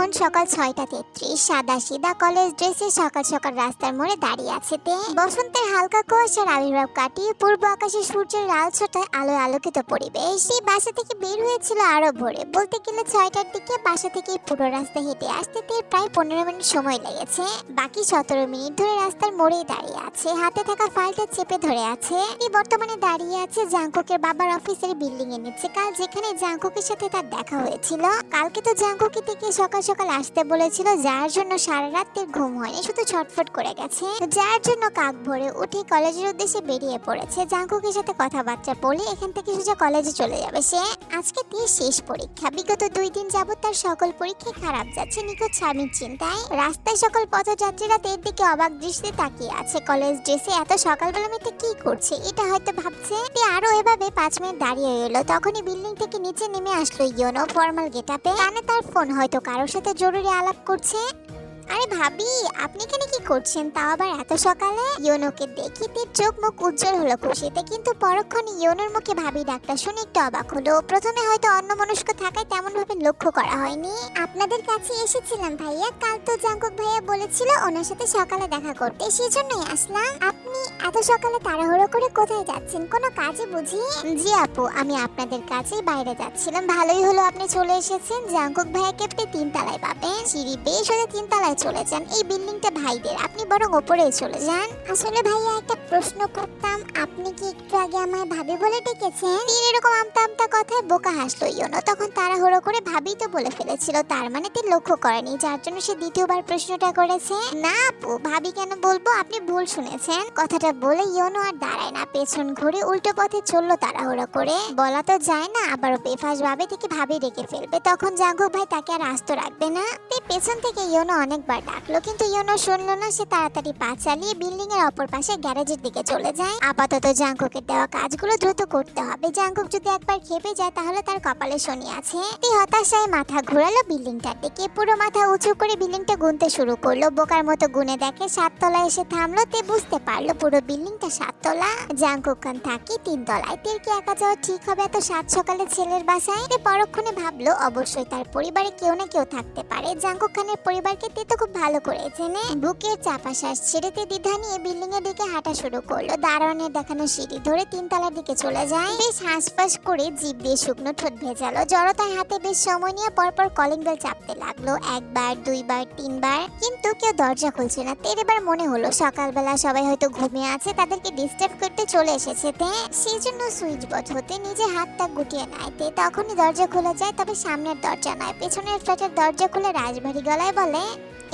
এখন সকাল ছয়টা তেত্রিশ, সাদা সিদা কলেজ ড্রেসে সকাল সকাল রাস্তার মোড়ে দাঁড়িয়ে আছে তে। বসন্তের হালকা কুয়াশার আবির্ভাব কাটিয়ে পূর্ব আকাশে সূর্যের লাল ছোটায় আলোয় আলোকিত পরিবেশ। সেই বাসা থেকে বের হয়েছিল আরও ভোরে। বলতে গেলে ছয়টার দিকে বাসা থেকে পুরো রাস্তা হেঁটে আসতে তে প্রায় পনেরো মিনিট সময় লেগেছে। বাকি সতেরো মিনিট ধরে রাস্তার মোড়েই দাঁড়িয়ে আছে। হাতে থাকা ফাইলটা চেপে ধরে আছে। তে বর্তমানে দাঁড়িয়ে আছে জাঙ্কুকের বাবার অফিসের বিল্ডিং এর নিচে কাল, যেখানে জাঙ্কুকের সাথে তার দেখা হয়েছিল। কালকে তো জাঙ্কুকে থেকে সকাল সকাল আসতে বলেছিল যার জন্য সারা রাতের ঘুম হয়নি, শুধু ছটফট করে গেছে। যার জন্য কাক ভরে উঠে কলেজের উদ্দেশ্যে বেরিয়ে পড়েছে। জাঙ্কুকের সাথে কথাবার্তা বলে এখান থেকে সোজা কলেজে চলে যাবে সে। আজকে দিয়ে শেষ পরীক্ষা। বিগত দুই দিন যাবত তার সকল পরীক্ষা খারাপ যাচ্ছে, নিখোঁজ স্বামীর চিন্তায়। রাস্তায় সকল পথযাত্রীরা তের দিকে অবাক দৃষ্টিতে তাকিয়ে আছে। কলেজ ড্রেসে এত সকালবেলা মেয়েটা কি করছে, এটা হয়তো ভাবছে। তে আরও এভাবে পাঁচ মিনিট দাঁড়িয়ে এলো তখনই বিল্ডিং থেকে নিচে নেমে আসলো ইয়োনো ফর্মাল গেটআপে। কানে তার ফোন, হয়তো কারোর সাথে জরুরি আলাপ করছে। আরে ভাবি, আপনি এখানে কি করছেন? তাও আবার এত সকালে? ইয়োনোকে দেখি তীর চোখ মুখ উজ্জ্বল হলো খুশিতে, কিন্তু পরক্ষণে ইয়োনোর মুখে ভাবি ডাকটা শুনে একটু অবাক হলো। প্রথমে হয়তো অন্য মনস্ক থাকায় তেমন ভাবে লক্ষ্য করা হয়নি। আপনাদের কাছে এসেছিলাম ভাইয়া, কাল তো জাঙ্কুক ভাইয়া বলেছিল ওনার সাথে সকালে দেখা করতে, সেজন্যই আসলাম। আপনি এত সকালে তাড়াহুড়ো করে কোথায় যাচ্ছেন? কোনো কাজে বুঝি? জি আপু, আমি আপনাদের কাছেই বাইরে যাচ্ছিলাম। ভালোই হলো আপনি চলে এসেছেন। জাঙ্কুক ভাইয়াকে তিন তলায় পাবেন, সিঁড়ি বেয়ে সোজা তিন তলায় চলে যান। এই বিল্ডিংটা ভাইদের, আপনি বরং ওপরে চলে যান। আসলে ভাইয়া, একটা প্রশ্ন করতাম, আপনি কি একটু আগে আমায় ভাবি বলে ডেকেছেন? তিন এরকম আমতা আমতা কথায় বোকা হাসলো ইয়োনো। তখন তাড়াহুড়ো করে ভাবি তো বলে ফেলেছিল, তার মানে তিনি লক্ষ্য করেনি যার জন্য সে দ্বিতীয়বার প্রশ্নটা করেছে। না আপু, ভাবি কেন বলব, আপনি ভুল শুনেছেন। কথাটা বলে ইয়োনো আর দাঁড়ায় না, পেছন ঘুরে উল্টো পথে চলল তাড়াহুড়ো করে। বলা তো যায় না, আবারও বেফাস ভাবে থেকে ভাবি রেখে ফেলবে, তখন জাঙ্গুক ভাই তাকে আর আস্ত রাখবে না। পেছন থেকে ইয়োনো অনেকবার ডাকলো কিন্তু ইয়োনো শুনলো না। সে তাড়াতাড়ি পা চালিয়ে বিল্ডিং এর অপর পাশে গ্যারেজের দিকে চলে যায়। আপাতত জাঙ্কুকের দেওয়া কাজগুলো দ্রুত করতে হবে। জাঙ্কুক যদি একবার খেপে যায় তাহলে তার কপালে শনি আছে। হতাশায় মাথা ঘোরালো বিল্ডিংটার দিকে। পুরো মাথা উঁচু করে বিল্ডিংটা গুনতে শুরু করল। বোকার মতো গুনে দেখে সাততলায় এসে থামলো। তে বুঝতে পারল পুরো বিল্ডিংটা সাততলা। জাঙ্কুক থাকে তিন তলায়। তের কি একা যাওয়া ঠিক হবে এত সাত সকালে ছেলের বাসায়? পরক্ষণে ভাবলো, অবশ্যই তার পরিবারে কেউ না কেউ থাকতে পারে। জাঙ্কুক খানের পরিবারকে তে তো খুব ভালো করে চেনে বুকের চাপা শ্বাস ছেড়ে তে দ্বিধা নিয়ে বিল্ডিং এর দিকে হাঁটা শুরু করল। দারোয়ানের দেখানো সিঁড়ি ধরে তিনতলার দিকে চলে যায়। বেশ হাঁসফাঁস করে জিভ দিয়ে শুকনো ঠোঁট ভেজালো। জড়তার হাতে বেশ সময় নিয়ে পরপর কলিং বেল চাপতে লাগল। একবার, দুইবার, তিনবার। কিন্তু কেউ দরজা খুলছে না। তের এবার মনে হলো, সকালবেলা সবাই হয়তো ঘুমিয়ে আছে, তাদেরকে ডিস্টার্ব করতে চলে এসেছে তে। সেই জন্য সুইচ বোর্ড হতে নিজে হাতটা গুটিয়ে নেয় তে। তখনই দরজা খুলে যায়, তবে সামনের দরজা নয়। পেছনের ফ্ল্যাটের দরজা খুলে রাজবাড়ি গলায় বলে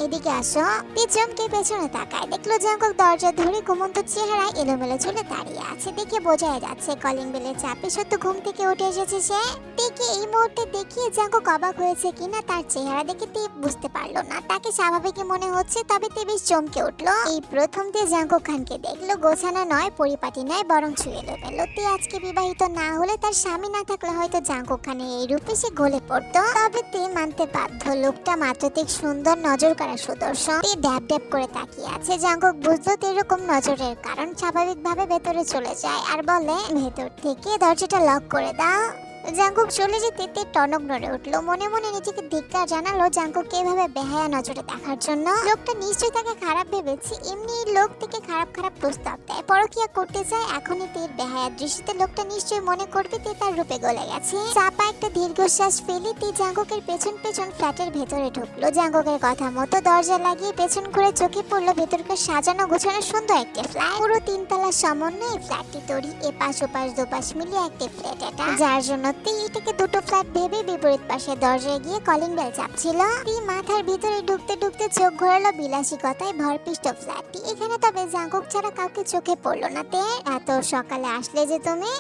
এদিকে আসো। পিছমকে পেছনে তাকায়। দেখল জাঙ্কুক দরজা ধরে ঘুমন্ত চেহারায় এলোমেলো চুলে দাঁড়িয়ে আছে। দেখে বোঝাই যাচ্ছে কলিং বেলের চাপে সত্য ঘুম থেকে উঠে এসেছে সে। দেখে এই মুহূর্তে দেখিয়ে জাঙ্কুক অবাক হয়েছে কিনা তার চেহারা দেখে তে বুঝতে পারল না। তাকে স্বাভাবিকই মনে হচ্ছে, তবে তে বেশ চমকে উঠল। এই প্রথম তে জাঙ্কুক খানকে দেখল, গোছানো নয়, পরিপাটি নয়, বরং ছুঁয়ে এলোমেলো। তে আজকে বিবাহিত না হলে তার স্বামী না থাকলে হয়তো জাঙ্কুক খানের এই রূপে সে গলে পড়তো। তবে তে মানতে বাধ্য। লোকটা মাত্রাতিক সুন্দর নজর করা সুদর্শন। ড্যাব ড্যাব করে তাকিয়ে আছে জাঙ্কুক বুঝলো এরকম নজরের কারণ, স্বাভাবিকভাবে ভেতরে চলে যায়। আর বলে, ভেতর থেকে দরজাটা লক করে দাও। জাঙ্কুক চলে যেতে তে টনক নড়ে উঠল। মনে মনে নিজেকে ধিক্কার জানালো জাঙ্কুককে এভাবে বেহায়া নজরে দেখার জন্য। লোকটা নিশ্চয়ই তাকে খারাপ ভেবেছে। এমনি লোক থেকে খারাপ খারাপ প্রস্তাব দেয়। পরকিয়া করতে চায় এখনই তের বেহায়া দৃষ্টিতে লোকটা নিশ্চয়ই মনে করবে তে তার রূপে গলে গেছে। চাপা একটা দীর্ঘশ্বাস ফেলে তে জাঙ্কুকের পেছন পেছন ফ্ল্যাটের ভেতরে ঢুকলো। জাঙ্কুকের কথা মতো দরজা লাগিয়ে পেছন ঘুরে চোখে পড়ল ভেতরকার সাজানো গোছানো সুন্দর একটি ফ্ল্যাট। পুরো তিনতলার সমন্বয়ে ফ্ল্যাটটি তৈরি। এপাশ ওপাশ দুপাশ মিলিয়ে একটি ফ্ল্যাট এটা। যার জন্য তে এটাকে দুটো ফ্ল্যাট ভেবে বিপরীত পাশে দরজায় গিয়ে কলিং বেল চাপছিল। মাথার ভিতরে ঢুকতে ঢুকতে চোখ ঘোরালো ভরপিষ্ট ফ্ল্যাটটি এখানে তবে ছাড়া কাউকে চোখে পড়ল না তে। এত সকালে আসলে যে তুমি?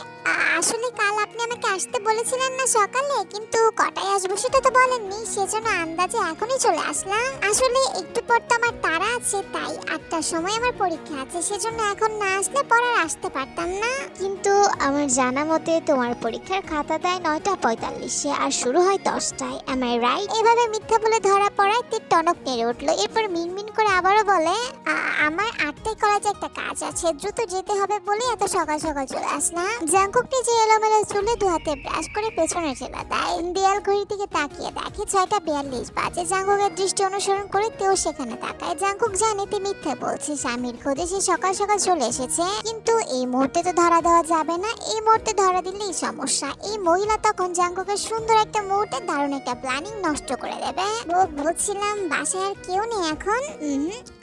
আসলে কাল আপনি আমাকে আসতে বলেছিলেন না সকালে? কিন্তু কটায় আসব সেটা তো বলেননি। সেজন্য আন্দাজে এখনই চলে আসলাম। আসলে একটু পর তো আমার তারা আছে, তাই আটটার সময় আমার পরীক্ষা আছে। সেজন্য এখন না আসলে পর আসতে পারতাম না। কিন্তু আমার জানা মতে তোমার পরীক্ষার খাতা দেয় নয়টা পঁয়তাল্লিশে আর শুরু হয় দশটায়। আই রাইট এভাবে মিথ্যা বলে ধরা পড়ায় তীর টনক নেড়ে উঠল। এরপর মিনমিন করে আবারও বলে আমার আটটায় কলেজে একটা কাজ আছে। দ্রুত যেতে হবে বলে এত সকাল সকাল চলে আসলাম জাঙ্কু জাঙ্কুক নিজে এলোমেলো চুলে দু হাতে ব্রাশ করে পেছনে ঠেলা দেয়। দেয়াল ঘড়ির দিকে তাকিয়ে দেখে ছয়টা বিয়াল্লিশ বাজে। জাঙ্কুকের দৃষ্টি অনুসরণ করে তেও সেখানে তাকায়। জাঙ্কুক জানে তে মিথ্যে বলছে। স্বামীর খোঁজে সে সকাল সকাল চলে এসেছে। কিন্তু এই মুহূর্তে তো ধরা দেওয়া যাবে না। এই মুহূর্তে ধরা দিলেই সমস্যা। এই মহিলা তখন জাঙ্গুকে সুন্দর একটা মুহূর্তে দারুণ একটা প্ল্যানিং নষ্ট করে দেবে। বলছিলাম, বাসায় আর কেউ নেই এখন?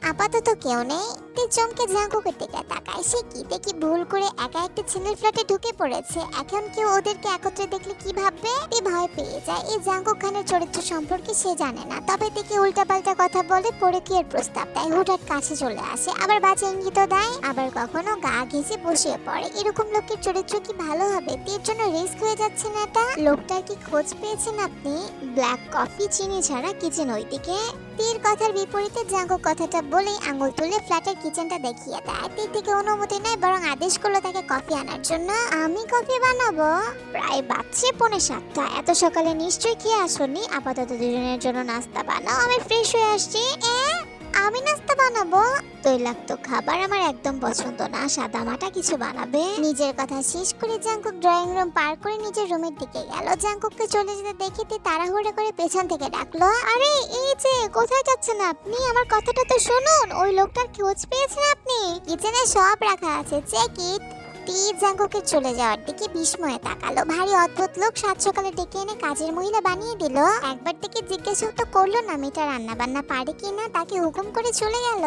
আপাতত কেউ নেই। তে চমকে জাঙ্কুকের দিকে তাকায়। সে কি দেখি ভুল করে একা একটা ছেলের ফ্ল্যাটে ঢুকে পড়েছে? এখন কেউ ওদেরকে একত্রে দেখলে কি ভাববে? তে ভয় পেয়ে যায়। এই জাঙ্কুক খানের চরিত্র সম্পর্কে সে জানে না। তবে দেখে উল্টাপাল্টা কথা বলে পরে কি এর প্রস্তাব দেয়। হুঠাৎ কাছে চলে আসে। আবার বাজে ইঙ্গিত দেয়। আবার কখনো গা ঘেঁষে বসিয়ে পড়ে। এরকম লোকের চরিত্র কি ভালো হবে? তের জন্য রিস্ক হয়ে যাচ্ছে না এটা? লোকটার কি খোঁজ পেয়েছেন আপনি? ব্ল্যাক কফি চিনি ছাড়া কিচেন ওইদিকে। তীর কথার বিপরীতে জাঙ্গো কথাটা বলেই আঙুল তুলে ফ্ল্যাটের কিচেনটা দেখিয়ে দেয়। তীর থেকে অনুমতি নেয়, বরং আদেশ করল তাকে কফি আনার জন্য। আমি কফি বানাবো? প্রায় বাচ্চে পৌনে সাতটা। এত সকালে নিশ্চয়ই খেয়ে আসনি। আপাতত দুজনের জন্য নাস্তা বানাও। আমি ফ্রেশ হয়ে আসছি। এ? আমি নাস্তা বানাবো? তৈলাক্ত খাবার আমার একদম পছন্দ না। সাদা মাটা কিছু বানাবে? নিজের কথা শেষ করে জাঙ্কুক ড্রয়িং রুম পার করে নিজের রুমের দিকে গেল। জাঙ্কুককে চলে যেতে দেখে তে তাড়াহুড়ো করে পেছন থেকে ডাকলো, আরে, এই যে, কোথায় যাচ্ছেন আপনি? আমার কথাটা তো শুনুন। ওই লোকটার খোঁজ পেয়েছেন আপনি? কিচেনে সব রাখা আছে। Check it. টি জাঙ্কুকে চলে যাওয়ার দিকে বিস্ময়ে তাকালো। ভারী অদ্ভুত লোক সাত সকালে ডেকে এনে কাজের মহিলা বানিয়ে দিল। একবার থেকে জিজ্ঞাসা তো করল না মেয়েটা রান্না বান্না পারে কিনা, তাকে হুকুম করে চলে গেল।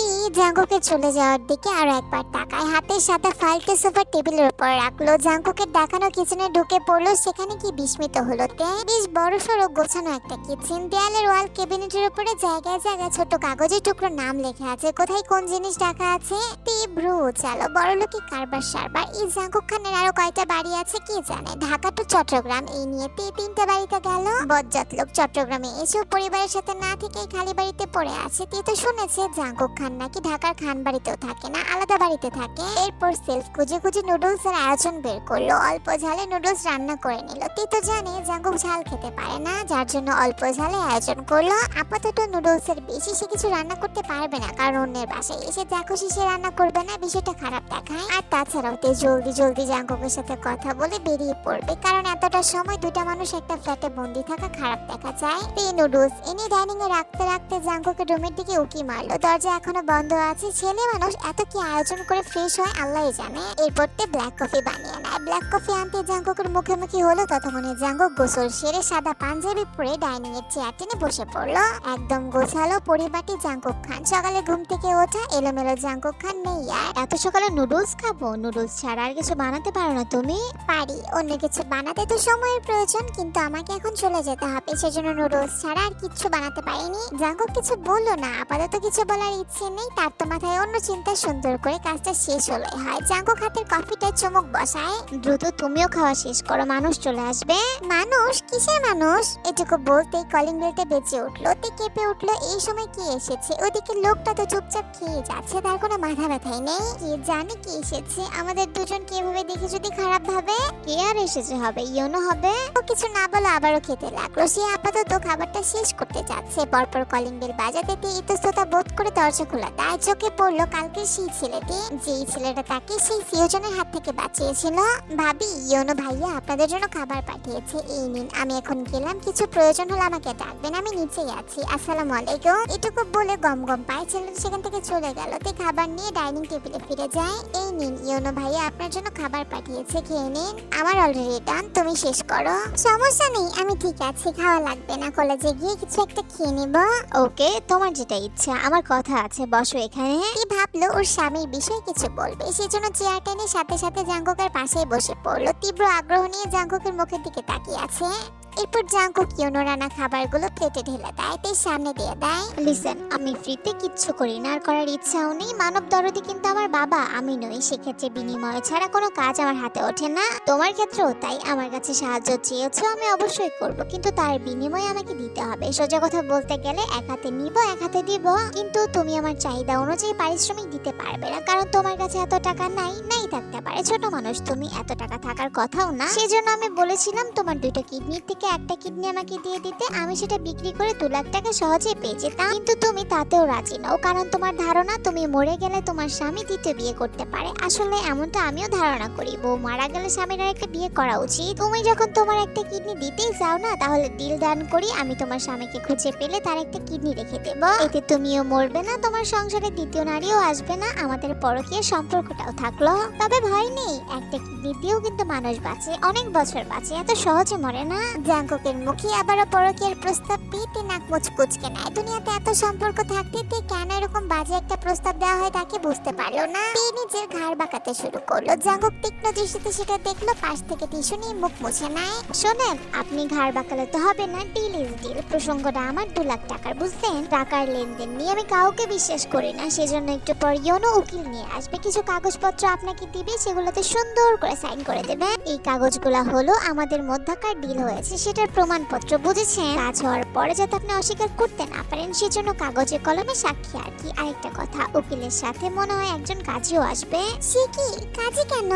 তি জাঙ্কুকে চলে যাওয়ার দিকে আরও একবার তাকায়, হাতের সাদা ফাইলটা সোফার টেবিলের উপর রাখল। জাঙ্কুকের দেখানো কিচেনে ঢুকে পড়ল, সেখানে কি বিস্মিত হলো? তে, বেশ বড় সড়ো গোছানো একটা কিচেন। দেয়ালের ওয়াল, ক্যাবিনেটের উপরে জায়গায় জায়গায় ছোট কাগজের টুকরো নাম লেখা আছে। কোথায় কোন জিনিস রাখা আছে? তে, ব্রু, চালো বড় লোকে কারবার সারবার। এই জাঙ্কুক খানের আরও কয়টা বাড়ি আছে কে জানে? ঢাকা টু চট্টগ্রাম, এই নিয়ে তে, তিনটা বাড়িতে গেল। বজ্জাত লোক চট্টগ্রামে এসেও পরিবারের সাথে না থেকে খালি বাড়িতে পড়ে আছে। তে তো শুনেছে জাঙ্কুক খান নাকি ঢাকার খান বাড়িতেও থাকে না, আলাদা বাড়িতে থাকে? এরপর সেলফ খুঁজে খুঁজে নুডলস এর আয়োজন বের করল। অল্প ঝালে নুডলস রান্না করে নিল। তে তো জানে জাঙ্কুক ঝাল খেতে পারে না, যার জন্য অল্প ঝালে আয়োজন করল। আপাতত নুডলস এর বেশি সে কিছু রান্না করতে পারবে না, কারণ অন্যের বাসায় এসে দেখো সে রান্না করবে না, বিষয়টা খারাপ দেখায়। আর তাছাড়াও তে জলদি জলদি জাঙ্কুকের সাথে কথা বলে বেরিয়ে পড়বে, কারণ এতটা সময় দুটা মানুষ একটা ফ্ল্যাটে বন্দি থাকা খারাপ দেখা যায়। তে নুডলস এনে ডাইনিং এ রাখতে রাখতে জাঙ্কুকের রুমের দিকে উকি মারলো। দরজা এখনও বন্ধ আছে, ছেলে মানুষ এত কি আয়োজন করে ফ্রেশ হয় আল্লাহই জানে। এরপর তে ব্ল্যাক কফি বানিয়ে নেয়। ব্ল্যাক কফি আনতে জাঙ্কুকের মুখোমুখি হলো ততক্ষণে জাঙ্কুক গোসল সেরে সাদা পাঞ্জাবি পরে ডাইনিং এর চেয়ার টেনে বসে পড়ল। একদম গোছালো পরিবারটি জাঙ্কুক খান। সকালে ঘুম থেকে ওঠা এলোমেলো জাঙ্কুক খান নেই আর। এত সকালে নুডলস খাব? নুডলস ছাড়া আর কিছু বানাতে পারো না তুমি? পারি, অন্য কিছু বানাতে তো সময়ের প্রয়োজন, কিন্তু আমাকে এখন চলে যেতে হবে। সেজন্য নুডলস ছাড়া আর কিচ্ছু বানাতে পারিনি। জাঙ্কুক কিছু বলল না, আপাতত কিছু বলার ইচ্ছে নেই তার তো মাথায় অন্য চিন্তা সুন্দর করে কাজটা শেষ হয় জাঙ্কুক হাতের কফিটা চমক বসায়, দ্রুত তুমিও খাওয়া শেষ করো, মানুষ চলে আসবে। মানুষ? কিসের মানুষ? এটুকু বলতেই কলিং বেলটা বেজে উঠল। তে কেঁপে উঠল, এই সময় কি এসেছে? ওদিকে লোকটা তো চুপচাপ খেয়ে যাচ্ছে, তার কোনো মাথা ব্যথাই নেই। কে জানে কি এসেছে? আমাদের দুজনকে এভাবে দেখে যদি খারাপ ভাবে, কে আর এসেছে হবে? ইয়োনো হবে? ও কিছু না বলে আবারও খেতে লাগল। সে আপাতত খাবারটা শেষ করতে যাচ্ছে। পরপর কলিং বেল বাজাতে ইতস্ততা বোধ করে দরজা খোলা তার চোখে পড়ল কালকে সেই ছেলেটি, যেই ছেলেটা তাকে সেই সিওজনের হাত থেকে বাঁচিয়েছিল। ভাবি, ইয়োনো ভাইয়া আপনাদের জন্য খাবার পাঠিয়েছে, এই নিন, আমি এখন গেলাম, কিছু প্রয়োজন হলে আমাকে ডাকবেন, আমি নিচেই আছি, আসসালামু আলাইকুম। এটুকু বলে গম গম পায়ে, ছেলেটা সেখান থেকে চলে গেল, তে খাবার নিয়ে ডাইনিং টেবিলে ফিরে যায়। এই নিন, ইয়োনো ভাইয়া আপনার জন্য খাবার পাঠিয়েছে, খেয়ে নিন, আমার অলরেডি ডান তুমি শেষ করো। সমস্যা নেই, আমি ঠিক আছি, খাওয়া লাগবে না, কলেজে গিয়ে কিছু একটা খেয়ে নিব। ওকে, তোমার যেটা ইচ্ছা, আমার কথা আছে। বসো এখানে। কি ভাবলো? ওর স্বামীর বিষয়ে কিছু বলবে। সেজন্য চেয়ার টেনে সাথে সাথে জাঙ্গকের পাশেই বসে পড়ল। তীব্র আগ্রহ নিয়ে জাঙ্গকের মুখের দিকে তাকিয়ে আছে। এরপর জাঙ্কুক ইউনো রান্না খাবারগুলো প্লেটে ঢেলে দেয়, তাই সামনে দিয়ে দেয়। লিসেন আমি ফ্রিতে কিচ্ছু করি না, আর করার ইচ্ছাও নেই। মানব দরদি কিন্তু আমার বাবা, আমি নই। সেক্ষেত্রে বিনিময় ছাড়া কোনো কাজ আমার হাতে ওঠে না। তোমার ক্ষেত্রেও তাই, আমার কাছে সাহায্য চেয়েছো, আমি অবশ্যই করব, কিন্তু তার বিনিময়ে আমাকে দিতে হবে। সোজা কথা বলতে গেলে, এক হাতে নিব, এক হাতে দিব। কিন্তু তুমি আমার চাহিদা অনুযায়ী পারিশ্রমিক দিতে পারবে না, কারণ তোমার কাছে এত টাকা নাই নাই থাকতে পারে। ছোট মানুষ, তুমি এত টাকা থাকার কথাও না। সেজন্য আমি বলেছিলাম, তোমার দুটো কিডনির থেকে একটা কিডনি আমাকে দিয়ে দিতে, আমি সেটা বিক্রি করে দু লাখ টাকা সহজে পেয়ে যেতাম। কিন্তু তুমি তাতেও রাজি নও, কারণ তোমার ধারণা তুমি মরে গেলে তোমার স্বামী দ্বিতীয় বিয়ে করতে পারে। আসলে এমনটা আমিও ধারণা করি, বউ মারা গেলে স্বামীর একটা বিয়ে করা উচিত। তুমি যখন তোমার একটা কিডনি দিতেই চাও না, তাহলে ডিল দান করি, আমি তোমার স্বামীকে খুঁজে পেলে তার একটা কিডনি রেখে দেবো। এতে তুমিও মরবে না, তোমার সংসারে দ্বিতীয় নারীও আসবে না, আমাদের পরকীয় সম্পর্কটাও থাকল। তবে ভয় নেই, একটা কিডনি দিয়েও কিন্তু মানুষ বাঁচে, অনেক বছর বাঁচে, এত সহজে মরে না। জাঙ্কুকের মুখে আবারও পরকীয়ার প্রস্তাব পেতে নাক মুচকুচকে নেয়। দুনিয়াতে এত সম্পর্ক থাকতে তে কেন এরকম বাজে একটা প্রস্তাব দেওয়া হয় তাকে বুঝতে পারল না। তে নিজের ঘাড় বাঁকাতে শুরু করল। জাঙ্কুক তীক্ষ্ণ দৃষ্টিতে সেটা দেখল, পাশ থেকে টিস্যু নিয়ে মুখ মুছে নেয়। শোনেন আপনি ঘাড় বাঁকালে তো হবে না ডিল ইজ ডিল প্রসঙ্গটা আমার দু লাখ টাকার, বুঝলেন? টাকার লেনদেন নিয়ে আমি কাউকে বিশ্বাস করি না। সেজন্য একটু পর ইয়োনো উকিল নিয়ে আসবে। কিছু কাগজপত্র আপনাকে দিবে, সেগুলোতে সুন্দর করে সাইন করে দেবে। এই কাগজগুলো হলো আমাদের মধ্যকার ডিল হয়েছে সেটার প্রমাণপত্র বুঝেছেন? কাজ হওয়ার পরে যাতে আপনি অস্বীকার করতে না পারেন, সেজন্য কাগজে কলমে সাক্ষী আর কি। আরেকটা কথা, উকিলের সাথে মনে হয় একজন কাজীও আসবে। সে কি কাজে কেন?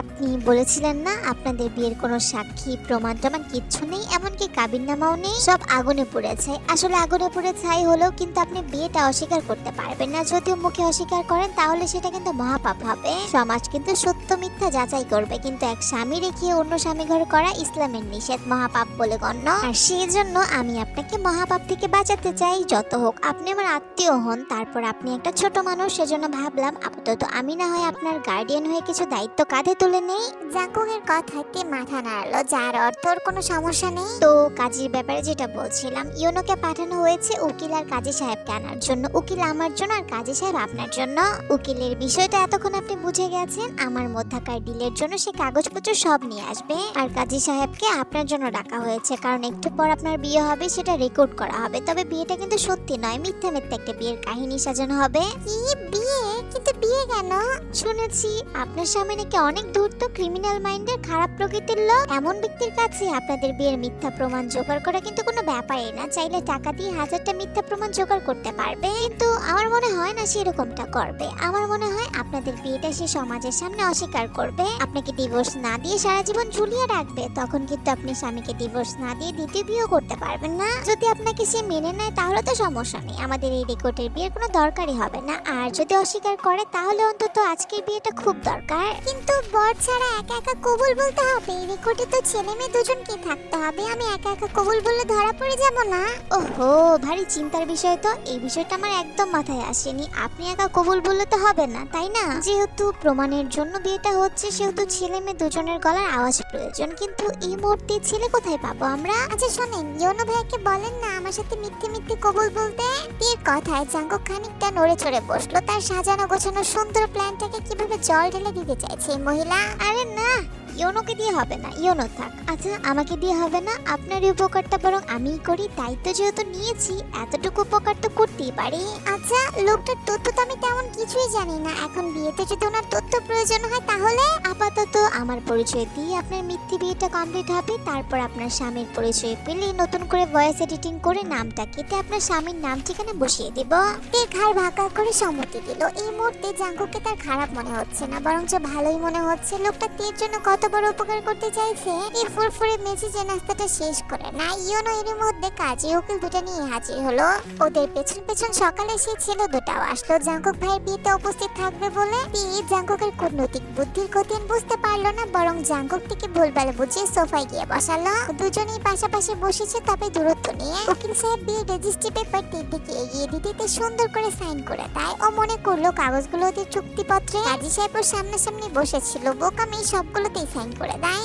আপনি বলেছিলেন না আপনাদের বিয়ের কোনো সাক্ষী, প্রমাণ টমান কিচ্ছু নেই, এমনকি কাবিননামাও নেই? সব আগুনে পড়েছে আসলে আগুনে পড়ে ছাই হলেও কিন্তু আপনি বিয়েটা অস্বীকার করতে পারবেন না। যদিও মুখে অস্বীকার করেন, তাহলে সেটা কিন্তু মহাপাপ হবে। সমাজ কিন্তু সত্য মিথ্যা যাচাই করবে, কিন্তু এক স্বামী রেখে অন্য স্বামী ঘর করা ইসলামের নিষেধ? মহাপাপ বলে গণ্য। আর সেই জন্য আমি আপনাকে মহাপাপ থেকে বাঁচাতে চাই। যত হোক আপনি আমার আত্মীয় হন তারপর আপনি একটা ছোট মানুষ সেজন্য ভাবলাম আপাতত আমি না হয় আপনার গার্ডিয়ান হয়ে কিছু দায়িত্ব কাঁধে তুলে নেই। জাঙ্কুকের কথাতে মাথা নাড়ালো যার অর্থ ওর কোনো সমস্যা নেই। তো কাজের ব্যাপারে যেটা বলছিলাম ইউনোকে পাঠানো হয়েছে উকিল আর কাজী সাহেবকে আনার জন্য। উকিল আমার জন্য আর কাজী সাহেব আপনার জন্য। উকিলের বিষয়টা এতক্ষণ আপনি বুঝে গেছেন। আমার মধ্যাকার ডিলের জন্য সে কাগজপত্র সব নিয়ে আসবে। আর কাজী সাহেবকে আপনার জন্য ডাকা হয়েছে। কারণ একটু পর আপনার বিয়ে হবে সেটা রেকর্ড করা হবে। তবে বিয়েটা কিন্তু সত্যি নয় মিথ্যা মিথ্যা একটা বিয়ের কাহিনী সাজানো হবে। কি বিয়ে? কিন্তু বিয়ে কেন? শুনেছি আপনার স্বামী নাকি অনেক ধূর্ত ক্রিমিনাল মাইন্ডের খারাপ প্রকৃতির লোক। এমন ব্যক্তির কাছে আপনাদের বিয়ের মিথ্যা প্রমাণ জোগাড় করা কিন্তু কোনো ব্যাপারই না। চাইলে টাকা দিয়ে হাজারটা মিথ্যা প্রমাণ জোগাড় করতে পারবে। কিন্তু আমার মনে হয় না সে এরকমটা করবে। আমার মনে হয় আপনাদের বিয়েটা সে সমাজের সামনে অস্বীকার করবে। আপনাকে ডিভোর্স না দিয়ে সারা জীবন ঝুলিয়ে রাখবে। তখন কিন্তু আপনি স্বামীকে ডিভোর্স না দিয়ে দ্বিতীয় বিয়েও করতে পারবেন না। যদি আপনাকে সে মেনে নেয়, তাহলে তো সমস্যা নেই। আমাদের এই রেকর্ডের বিয়ের কোনো দরকারই হবে না। আর যদি অস্বীকার করে, তাহলে অন্তত আজকের বিয়েটা খুব দরকার। কিন্তু বর ছাড়া একা একা কবুল বলতে হবে। এই রেকর্ডে তো ছেলে মেয়ে দুজনকে থাকতে হবে। আমি একা একা কবুল বললে ধরা পড়ে যাব না। ওহো, ভারী চিন্তার বিষয় তো। এই বিষয়টা আমার একদম মাথায় আসেনি। আপনি একা কবুল বললে তো হবে না, তাই না? যেহেতু প্রমাণের জন্য বিয়েটা হচ্ছে, সেহেতু ছেলে মেয়ে দুজনের গলার আওয়াজ প্রয়োজন। কিন্তু এই মুহূর্তে ছেলে কোথায় পাবো আমরা? আচ্ছা শোনেন, ইয়োনো ভাইকে বলেন না আমার সাথে মিথ্যে মিথ্যে কবল বলতে? বিয়ের কথায় জাঙ্গো খানিকটা নড়ে চড়ে বসল। তার সাজানো গোছানো সুন্দর প্ল্যানটাকে কীভাবে জল ঢেলে দিতে চাইছে এই মহিলা? আরে না ইয়োনোকে দিয়ে হবে না, ইয়োনো থাক। আচ্ছা আমাকে দিয়ে হবে না? আপনার উপকারটা বরং আমিই করি দায়িত্ব যেহেতু নিয়েছি, এতটুকু উপকার তো করতেই পারি। আচ্ছা লোকটার তথ্য তো আমি তেমন কিছুই জানি না। এখন বিয়েতে যদি ওনার তথ্য প্রয়োজন হয়, তাহলে? আপাতত আমার পরিচয় দিয়ে আপনার মিথ্যে বিয়েটা কমপ্লিট হবে, তারপর আপনার স্বামীর পরিচয় পেলে নতুন করে ভয়েস এডিটিং করে নামটা কেটে আপনার স্বামীর নাম ঠিকানা বসিয়ে দেব। তে ঘাড় ভাকা করে সম্মতি দিল। এই মুহূর্তে জাঙ্কুকে তার খারাপ মনে হচ্ছে না, বরঞ্চ ভালোই মনে হচ্ছে। লোকটা তের জন্য কত বড় উপকার করতে চাইছে, এই ফুরফুরে মেঝে যে নাস্তাটা শেষ করে। না, ইয়নো এর মধ্যে কাজে উকিল দুটো নিয়ে হাজির হলো। ওদের পেছন পেছন সকালে সেই ছেলে দুটাও। আসলো জাঙ্কুক ভাইয়ের বিয়েতে উপস্থিত থাকবে বলে। তে জাঙ্কুকের কূটনৈতিক বুদ্ধির গতিন বুঝতে পারল না, বরং জাঙ্কুক থেকে ভুলভাল বুঝিয়ে সোফায় গিয়ে বসালো। দুজনেই পাশাপাশি বসেছে তবে দূরত্ব নিয়ে। উকিল সাহেব বিয়ের রেজিস্ট্রি পেপার টিপ দিকে এগিয়ে দিতে তে সুন্দর করে সাইন করে দেয়। ও মনে করল কাগজগুলো ওদের চুক্তিপত্রে। কাজী সাহেব ওর সামনাসামনি বসেছিল। বোকামি সবগুলোতেই সাইন করে দেয়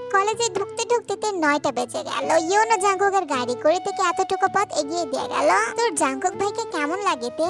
কলেজে ঢুকতে ঢুকতে তে নয়টা বেজে গেল। ইয়োনো জাঙ্কুকের গাড়ি করে থেকে এতটুকু পথ এগিয়ে দিয়ে গেল। তোর জাঙ্কুক ভাইকে কেমন লাগে তে?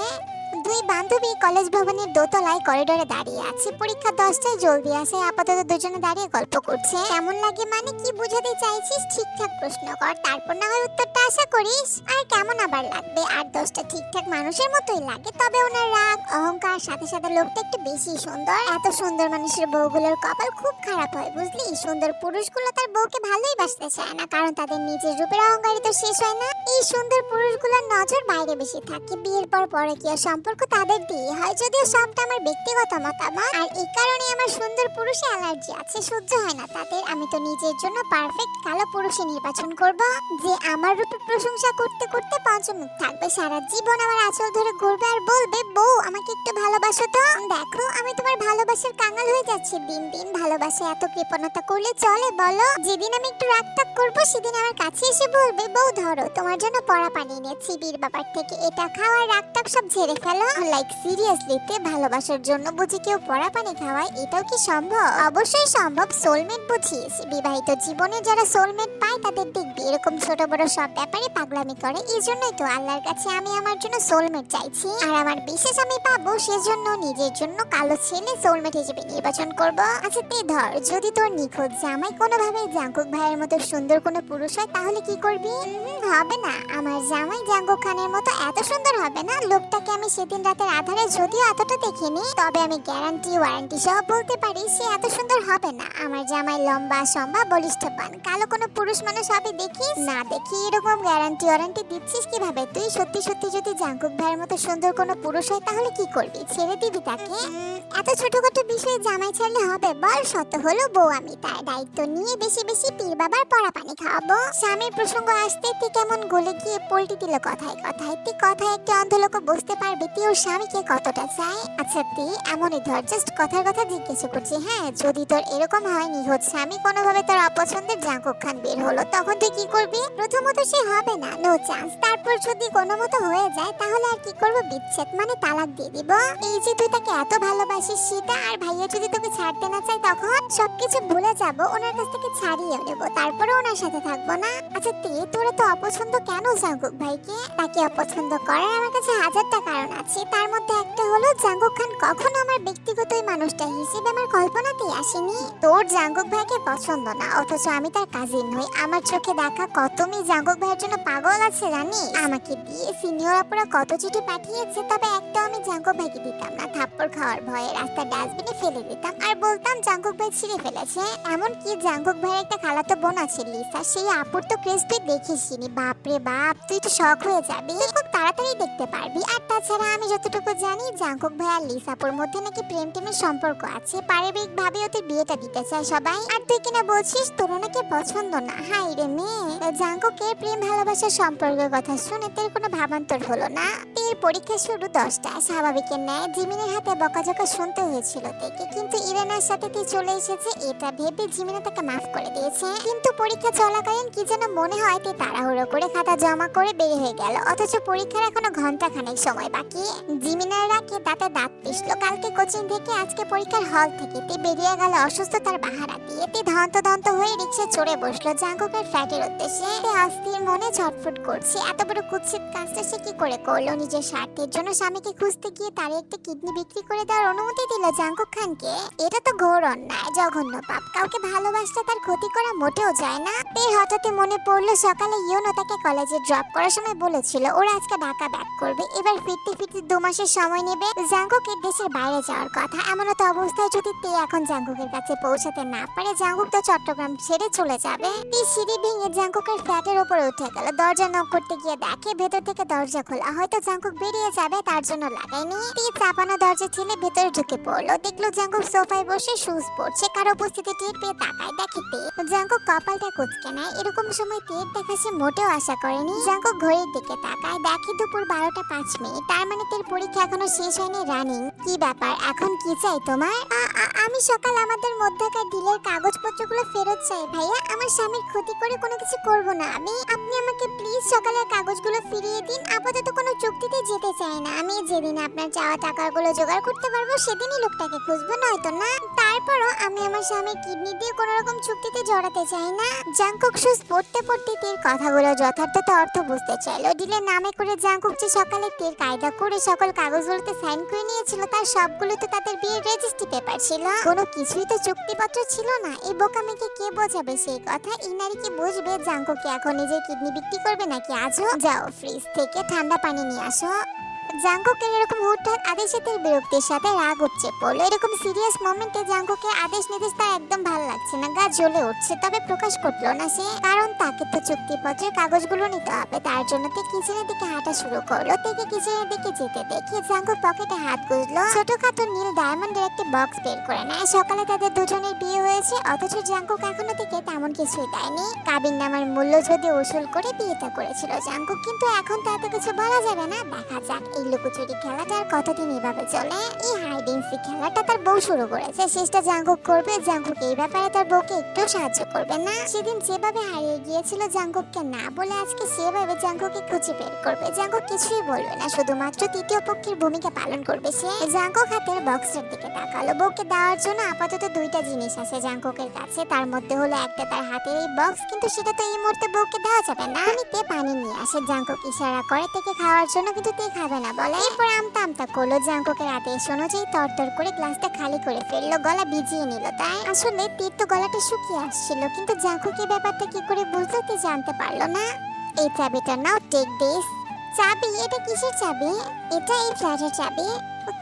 দুই বান্ধবী কলেজ ভবনের দোতলায় করিডোরে দাঁড়িয়ে আছে। পরীক্ষা দশটায় জলদি আসে আপাতত দুজনে দাঁড়িয়ে গল্প করছে। কেমন লাগে মানে কি বুঝাতে চাইছিস? ঠিকঠাক প্রশ্ন কর, তারপর না উত্তরটা আশা করিস। আর কেমন আবার লাগবে? আর দশটা ঠিকঠাক মানুষের মতোই লাগে, তবে ওনার রাগ, অহংকার, সাথে সাথে লোকটা একটু বেশি সুন্দর। এত সুন্দর মানুষের বউগুলোর কপাল খুব খারাপ হয়, বুঝলি? সুন্দর পুরুষগুলো তার বউকে ভালোই বাসতে চায় না, কারণ তাদের নিজের রূপের অহংকারই তো শেষ হয় না। এই সুন্দর পুরুষগুলোর নজর বাইরে বেশি থাকে, বিয়ের পর পরে কি সম্পর্ক সম্পর্ক তাদের দিয়ে হয় যদিও সবটা আমার ব্যক্তিগত মতামত। আর এই কারণে আমার সুন্দর পুরুষে অ্যালার্জি আছে, সহ্য হয় না তাদের। আমি তো নিজের জন্য পারফেক্ট কালো পুরুষই নির্বাচন করব, যে আমার রূপে প্রশংসা করতে করতে পঞ্চমুখ থাকবে। সারা জীবন আমার আঁচল ধরে ঘুরবে আর বলবে, বউ, আমাকে একটু ভালোবাসো তো। দেখো, আমি তোমার ভালোবাসার কাঙাল হয়ে যাচ্ছি। দিন দিন ভালোবাসা এত কৃপণতা করলে চলে, বলো। যেদিন আমি একটু রাগ টাগ করব, সেদিন আমার কাছে এসে বলবে, বউ, ধরো, তোমার জন্য পড়া পানি এনেছি, বীর বাবার থেকে এটা খাওয়ার রাগ টাগ সব ঝেড়ে ফেলো। লাইক সিরিয়াসলি তে ভালোবাসার জন্য বুঝি কেউ পড়া পানি খাওয়ায়? এটাও কি সম্ভব? অবশ্যই সম্ভব সোলমেট বুঝিস। বিবাহিত জীবনে যারা সোলমেট পায়, তাদের দেখবি, এরকম ছোট বড় সব ব্যাপারে পাগলামি করে। এই জন্যই তো আল্লাহর কাছে আমি আমার জন্য সোলমেট চাইছি। আর আমার বিশেষ আমি পাবো সেজন্য নিজের জন্য কালো ছেলে সোলমেট হিসেবে নির্বাচন করব। আচ্ছা তে ধর, যদি তোর নিখোঁজ জামাই কোনোভাবে জাঙ্কুক ভাইয়ের মতো সুন্দর কোনো পুরুষ হয়, তাহলে কি করবি? হবে না। আমার জামাই জাঙ্কুক খানের মতো এত সুন্দর হবে না? লোকটাকে আমি সেদিন রাতের আধারে যদিও এতটা দেখিনি, তবে আমি গ্যারান্টি ওয়ারেন্টি সহ বলতে পারি সে এত সুন্দর হবে না। আমার জামাই লম্বা সম্বা বলিষ্ঠ পান। কালো কোনো পুরুষ মানুষ হবে দেখিস না দেখি এরকম গ্যারান্টি ওয়ারেন্টি দিচ্ছিস কীভাবে? তুই সত্যি সত্যি যদি জাঙ্কুক ভাইয়ের মতো সুন্দর কোনো পুরুষ হয়, তাহলে কি করবি? ছেড়ে দিবি তাকে? এত ছোটখাটো বিষয়ে জামাই ছাড়লে হবে? বল শত হলো বউ আমি তার দায়িত্ব নিয়ে বেশি বেশি পীর বাবার পড়া পানি খাওয়াবো। স্বামীর প্রসঙ্গ আসতে তুই কেমন গলে গিয়ে পল্টি দিল কথায় কথায়? তুই কথায় একটি অন্ধ লোক বুঝতে পারবে, তুই ওর স্বামীকে কতটা চায়? আচ্ছা তুই এমনই ধর জাস্ট কথার কথা জিজ্ঞেস করছি হ্যাঁ? যদি তোর এরকম হয় নিখোঁজ স্বামী কোনোভাবে তোর অপছন্দের জাঙ্কুক খান বের হলো, তখন তুই কি করবি? প্রথমত সে হবে না নো চান্স তারপর যদি কোনো মতো হয়ে যায়, তাহলে আর কি করব? বিচ্ছেদ মানে তালাক দিয়ে দিব। এই যে তুই তাকে এত ভালোবাসিস সেটা আর ভাইয়া যদি তোকে ছাড়তে না চায়, তখন সবকিছু ভুলে যাব, ওনার কাছ থেকে ছাড়িয়ে নেব তারপরে ওনার সাথে থাকব না। আচ্ছা তে, তোরা তো অপছন্দ কেন জাঙ্কুক ভাইকে? তাকে অপছন্দ করার আমার কাছে হাজারটা কারণ আছে। তার মধ্যে একটা হলো জাঙ্কুক খান কখনো আমার ব্যক্তিগত মানুষটা হিসেবে আমার কল্পনাতেই আসেনি। তোর জাঙ্কুক ভাইকে পছন্দ না, অথচ আমি তার কাজিন হই আমার চোখে দেখা কত মেয়ে জাঙ্কুক ভাইয়ের জন্য পাগল আছে, জানিস? আমাকে দিয়ে সিনিয়র আপুরা কত চিঠি পাঠিয়েছে, তবে একটা আমি জাঙ্কুক ভাইকে দিতাম না। থাপ্পড় খাওয়ার ভয়ে রাস্তার ডাস্টবিনে ফেলে দিতাম। আর বলতাম জাঙ্কুক ভাই ছিঁড়ে ফেলেছে। এমন কি জাঙ্কুক ভাইয়ের একটা খালাতো বোন আছে, লিসা। সেই আপুর তো ক্রেজ তুই দেখিসনি বাপরে বাপ, তুই তো শখ হয়ে যাবি। খুব তাড়াতাড়ি দেখতে পারবি। আর তাছাড়া আমি যতটুকু জানি, জাঙ্কুক ভাই আর লিসাপুর মধ্যে নাকি প্রেম টেমের সম্পর্ক আছে। পারিবারিক ভাবে ওদের বিয়েটা দিতে চায় সবাই। আর তুই কিনা বলছিস, তোর নাকি পছন্দ না। হাই রে মেয়ে জাঙ্কুকের প্রেম ভালোবাসার সম্পর্কের কথা শুনে তোর কোনো ভাবান্তর হলো না? তের পরীক্ষা শুরু দশটা স্বাভাবিকের ন্যায় জিমিনের হাতে বকাঝকা শুনতে হয়েছিল থেকে কিন্তু ইরানার সাথে তুই চলে এসেছে, এটা ভেবে জিমিনা তাকে মাফ করে দিয়েছে। কিন্তু পরীক্ষা চলাকালীন কি যেন মনে হয়, তুই তাড়াহুড়ো করে খাতা জমা করে বের হয়ে গেল। অথচ পরীক্ষার এখনও ঘণ্টা খানেক সময় বাকি। দাঁতে দাঁত কালকে কোচিং থেকে আজকে পরীক্ষার হল থেকে তে বেরিয়ে গেল অসুস্থতার বাহারা দিয়ে। তে ধন্ত ধন্ত হয়ে চড়ে বসল ফ্ল্যাটের উদ্দেশ্যে। তে অস্থির মনে করছে। এত বড় কুৎসিত কাজটা সে কি করে করল? নিজের স্বার্থের জন্য স্বামীকে খুঁজতে গিয়ে তার কিডনি বিক্রি করে দেওয়ার অনুমতি দিল জাঙ্কুক খানকে। এটা তো ঘোর অন্যায়, জঘন্য পাপ। কাউকে ভালোবাসতে তার ক্ষতি করা মোটেও যায় না। তে হঠাৎ মনে পড়ল সকালে ইয়োনো তাকে কলেজে ড্রপ করার সময় বলেছিল, ওরা আজকে ঢাকা ব্যাক করবে। এবার ফিরতে ফিরতে দু মাসের সময় নেবে? জাঙ্কুকের দেশের বাইরে যাওয়ার কথা। এমন তো অবস্থায় যদি তে এখন জাঙ্কুকের কাছে পৌঁছাতে না পারে জাঙ্কুক তো চট্টগ্রাম ছেড়ে চলে যাবে। তে সিঁড়ি ভেঙে জাঙ্কুকের ফ্ল্যাটের উপরে উঠে গেল। দরজা নক করতে গিয়ে দেখে ভেতর থেকে দরজা খোলা। হয়তো জাঙ্কুক বেরিয়ে যাবে, তার জন্য লাগায়নি। তে চাপানো দরজা ঠেলে ভেতরে ঢুকে পড়ল। দেখল জাঙ্কুক সোফায় বসে শুজ পড়ছে কারও উপস্থিতি টের পেয়ে তাকায় দেখে তে। জাঙ্কুক কপালটা কুচকে নেয়। এরকম সময় তের দেখা সে মোটেও আশা করেনি। জাঙ্কুক ঘড়ির দিকে তাকায়। দেখে দুপুর বারোটা পাঁচ মিনিট। তার মানে তের পরীক্ষা এখনও শেষ হয়নি, রানিং। কি ব্যাপার? এখন কি চাই তোমার? আমি সকাল আমাদের মধ্যকার ডিলের কাগজপত্রগুলো ফেরত চাই, ভাইয়া। আমার স্বামীর ক্ষতি করে কোনো কিছু করব না। আমি, আপনি আমাকে প্লিজ সকালের কাগজগুলো ফিরিয়ে দিন। আপাতত কোনো চুক্তিতে যেতে চাই না। আমি যেদিন আপনার চাওয়া টাকাগুলো জোগাড় করতে পারব, সেদিনই লোকটাকে খুঁজবো, নয়তো না? তারপরও আমি আমার স্বামীর কিডনি দিয়ে কোনো রকম চুক্তিতে জড়াতে চাই না। জাঙ্কুক সুস পড়তে পড়তে তের কথাগুলো যথার্থতা অর্থ বুঝতে চাইলো। ডিলের নামে করে জাঙ্কুক যে সকালে তের কায়দা করে সকল কাগজগুলোতে সাইন করে নিয়েছিল, তার সবগুলোতে তাদের বিয়ের রেজিস্ট্রি পেপার ছিল। কোনো কিছুই তো চুক্তিপত্র ছিল না। এই বোকামিকে কে বোঝাবে সেই কথা? এই নারী কি বুঝবে? জাঙ্কুকে এখন নিজের কিডনি বিক্রি করবে নাকি আজও? যাও ফ্রিজ থেকে ঠান্ডা পানি নিয়ে আসো। জাঙ্কুকের এরকম হুটহাট আদেশের বিরক্তির সাথে রাগ উপচে পড়ল এরকম সিরিয়াস মোমেন্টে জাঙ্কুকে আদেশ নির্দেশ তার একদম ভালো লাগছে না, গা জ্বলে উঠছে। তবে প্রকাশ করল না সে, কারণ তাকে তো চুক্তিপত্রের কাগজগুলো নিতে হবে। তার জন্য তে কিচেনের দিকে হাঁটা শুরু করল। থেকে কিচেনের দিকে যেতে দেখে জাঙ্কুক পকেটে হাত গুজলো। ছোটখাটো নীল ডায়মন্ডের একটি বক্স বের করে নেয়। সকালে তাদের দুজনের বিয়ে হয়েছে, অথচ জাঙ্কুক এখনও থেকে তেমন কিছুই দেয়নি। কাবিন নামার মূল্য যদি উসুল করে বিয়েটা করেছিল জাঙ্কুক, কিন্তু এখন তো এত কিছু বলা যাবে না। দেখা যাক এই লুকোচুরি খেলাটা আর কতদিন এভাবে চলে? এই হাইডেন্সি খেলাটা তার বউ শুরু করেছে। শেষটা জাঙ্কুক করবে। জাঙ্কুক এই ব্যাপারে তার বউকে একটু সাহায্য করবে না। সেদিন যেভাবে হারিয়ে গিয়েছিল জাঙ্কুককে না বলে আজকে সেভাবে জাঙ্কুকে খুঁজে বের করবে। জাঙ্কুক কিছুই বলবে না। শুধুমাত্র তৃতীয় পক্ষের ভূমিকা পালন করবে সে। জাঙ্কুক হাতের বক্সের দিকে তাকালো। বউকে দেওয়ার জন্য আপাতত দুইটা জিনিস আছে জাঙ্কুকের কাছে। তার মধ্যে হলো একটা তার হাতের এই বক্স কিন্তু সেটা তো এই মুহূর্তে বউকে দেওয়া যাবে না। আমি তে পানি নিয়ে আসে। জাঙ্কুক ইশারা করে, তেকে খাওয়ার জন্য কিন্তু তে খাবে না বলে এরপর আমতা আমতা করল জাঙ্কুকের আদেশ অনুযায়ী তরতর করে গ্লাসটা খালি করে ফেলল, গলা ভিজিয়ে নিল। তাই আসলে তীর তো গলাটা শুকিয়ে আসছিল, কিন্তু জাঙ্কুক ব্যাপারটা কি করে বুঝলো তে জানতে পারল না। এই চাবিটা নাও টেক দিস চাবি? এটা কিসের চাবি? এটা এই ফ্ল্যাটের চাবি।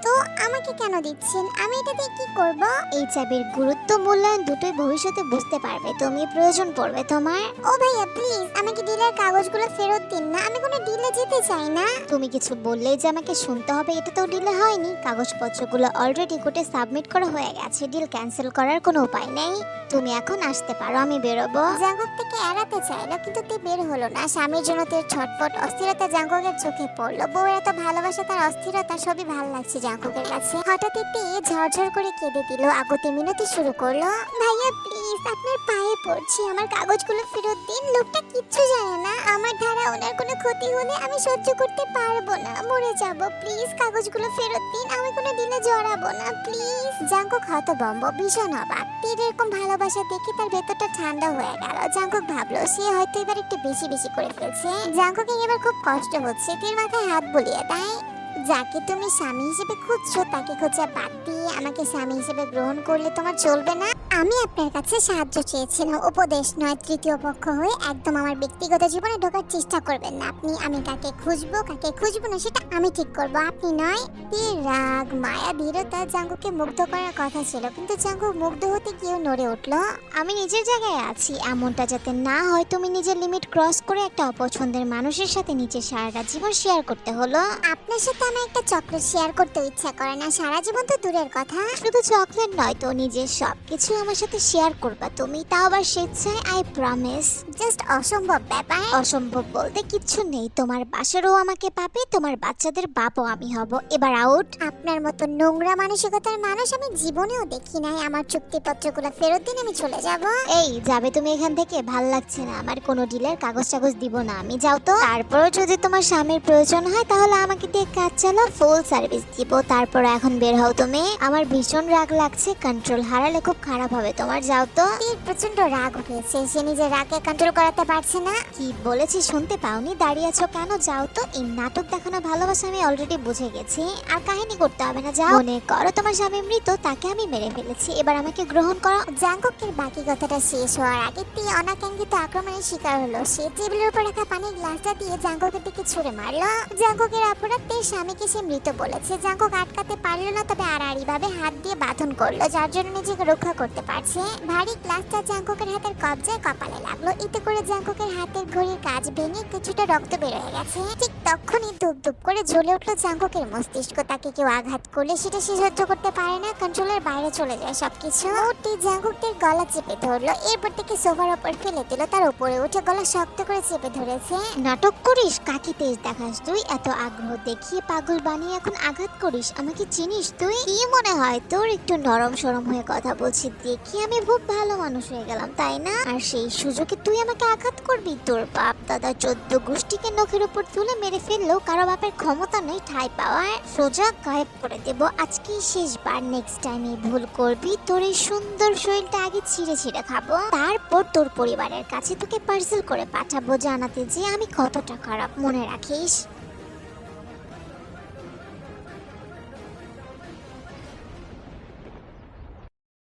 তো আমাকে কেন দিচ্ছেন? আমি এটা দিয়ে কি করব? এই চাবির গুরুত্ব মূল্যায়ন দুটোই ভবিষ্যতে বুঝতে পারবে। তুমি প্রয়োজন পড়বে তোমার। ও ভাইয়া প্লিজ আমাকে ডিলের কাগজগুলো ফেরত দিন না। আমি কোনো ডিলে যেতে চাই না। তুমি কিছু বললেই যে আমাকে শুনতে হবে, এটা তো ডিলে হয়নি। কাগজপত্রগুলো অলরেডি কোর্টে সাবমিট করা হয়ে গেছে। ডিল ক্যান্সেল করার কোনো উপায় নেই। তুমি এখন আসতে পারো, আমি বেরোবো। জাঙ্গক থেকে এড়াতে চাইলো কিন্তু তে বের হলো না। স্বামীর জন্য তের ছটপট অস্থিরতা জাঙ্গকের চোখে পড়ল। বউয়ের এত ভালোবাসা, তার অস্থিরতা সবই ভালো লাগছে জাঙ্গকের কাছে হঠাৎ তে ঝরঝর করে কেঁদে দিল। আগতে মিনতি শুরু করল, ভাইয়া প্লিজ আপনার পায়ে পড়ছি। আমার কাগজগুলো ফেরত দিন। লোকটা কিচ্ছু জানে না। আমার দ্বারা ওনার কোনো ক্ষতি হলে আমি সহ্য করতে পারব না। মরে যাব। প্লিজ কাগজগুলো ফেরত দিন। আমি কোনো দিনে জড়াবো না। প্লিজ জাঙ্কুক হতবম্ব ভীষণ অবাক। তীর এরকম ভালোবাসা দেখে তার ভেতরটা ঠান্ডা হয়ে গেল। জাঙ্কুক ভাবলো, সে হয়তো এবার একটু বেশি বেশি করে ফেলছে। জাঙ্কুকে এবার খুব কষ্ট হচ্ছে। তীর মাথায় হাত বুলিয়ে দেয়। যাকে তুমি স্বামী হিসেবে খুঁজছো, তাকে খোঁজা বাদ দিয়ে আমাকে স্বামী হিসেবে গ্রহণ করলে তোমার চলবে না। আমি আপনার কাছে সাহায্য চেয়েছিলাম উপদেশ নয়, তৃতীয় পক্ষ হয়ে একদম আমার ব্যক্তিগত জীবনে ঢোকার চেষ্টা করবেন না। আপনি, আমি কাকে খুঁজবো কাকে খুঁজবো না, সেটা আমি ঠিক করব। আপনি নয় তীর রাগ, মায়া, দৃঢ়তা জাঙ্গুকে মুগ্ধ করার কথা ছিল, কিন্তু জাঙ্গু মুগ্ধ হতে গিয়েও নড়ে উঠল। আমি নিজের জায়গায় আছি, এমনটা যাতে না হয়, তুমি নিজের লিমিট ক্রস করে একটা অপছন্দের মানুষের সাথে নিজের সারাটা জীবন শেয়ার করতে হলো। আপনার সাথে আমার একটা চকলেট শেয়ার করতে ইচ্ছা করে না। সারা জীবন তো দূরের কথা। শুধু চকলেট নয় তো নিজের সবকিছু আমার সাথে শেয়ার করবা তুমি। তাও আবার স্বেচ্ছায় আই প্রমিস জাস্ট অসম্ভব ব্যাপার। অসম্ভব বলতে কিচ্ছু নেই। তোমার বাসারও আমাকে পাবে তোমার বাচ্চাদের বাপও আমি হব। এবার আউট আপনার মতো নোংরা মানসিকতার মানুষ আমি জীবনেও দেখি নাই। আমার চুক্তিপত্রগুলো ফেরত দিন আমি চলে যাব। এই যাবে তুমি এখান থেকে? ভালো লাগছে না। আমার কোনো ডিলের কাগজ টাগজ দিব না। আমি যাও তো। তারপরও যদি তোমার স্বামীর প্রয়োজন হয় তাহলে আমাকে দিয়ে কাজ চালাও ফুল সার্ভিস দিব। তারপর এখন বের হও তুমি। আমার ভীষণ রাগ লাগছে কন্ট্রোল হারালে খুব খারাপ হবে। তোমার যাও তো। প্রচণ্ড রাগ উঠেছে, সে নিজের রাগকে কন্ট্রোল করাতে পারছে না। কি বলেছি শুনতে পাওনি? দাঁড়িয়ে আছো কেন? যাও তো। এই নাটক দেখানো ভালোবাসা আমি অলরেডি বুঝে গেছি। আর কাহিনী করতে হবে না, যাও। মনে করো তোমার স্বামী মৃত, তাকে আমি মেরে ফেলেছি। এবার আমাকে গ্রহণ করো। জাঙ্গকের বাকি কথাটা শেষ হওয়ার আগে তি অনাকাঙ্ক্ষিত আক্রমণের শিকার হলো। সে টেবিলের উপর রাখা পানির গ্লাসটা দিয়ে জাঙ্গকের দিকে ছুড়ে মারলো। জাঙ্গকের অপরাধ তের স্বামীকে সে মৃত বলেছে। জাঙ্গক আটকাতে পারল না, তবে আড়াআড়ি ভাবে হাত দিয়ে বাঁধন করল, যার জন্য নিজেকে রক্ষা করতে পারছে। ভারী গ্লাসটা জাঙ্গকের হাতের কবজায় কপালে লাগল। এতে করে জাঙ্গকের হাতের ঘড়ির কাজ ভেঙে কিছুটা রক্ত বের হয়ে গেছে। ঠিক তখনই ধুপ ধুপ করে জ্বলে উঠল জাঙ্গকের মস্তিষ্ক। তাকে কেউ আঘাত করলে সেটা সে সহ্য করতে পারে না, কন্ট্রোলের বাইরে চলে যায় সবকিছু। ওটি জাঙ্গুকদের গলা চেপে ধরলো, এরপর থেকে সোফার ওপর ফেলে দিল। তার উপরে উঠে গলা শক্ত করে চেপে ধরেছে। নাটক করিস, কাকে তেজ দেখাস তুই এত আগ্রহ দেখিয়ে পাগল বানিয়ে এখন আঘাত করিস, আমাকে চিনিস তুই? কি মনে হয় তোর একটু নরম সরম হয়ে কথা বলছি, দেখি আমি খুব ভালো মানুষ হয়ে গেলাম, তাই না? আর সেই সুযোগে তুই আমাকে আঘাত করবি, তোর বাপ দাদা চোদ্দ গোষ্ঠীকে নখের উপর তুলে মেরে ফেললেও কারও বাপের ক্ষমতা নেই, ঠাই পাওয়ার সোজা গায়েব করে দেব, আজকেই শেষবার নেক্সট টাইম এই ভুল করবি, তোর এই সুন্দর শরীরটা আগে ছিঁড়ে ছিঁড়ে খাব, তারপর তোর পরিবারের কাছে তোকে পার্সেল করে পাঠাবো, জানাতে যে আমি কতটা খারাপ, মনে রাখিস?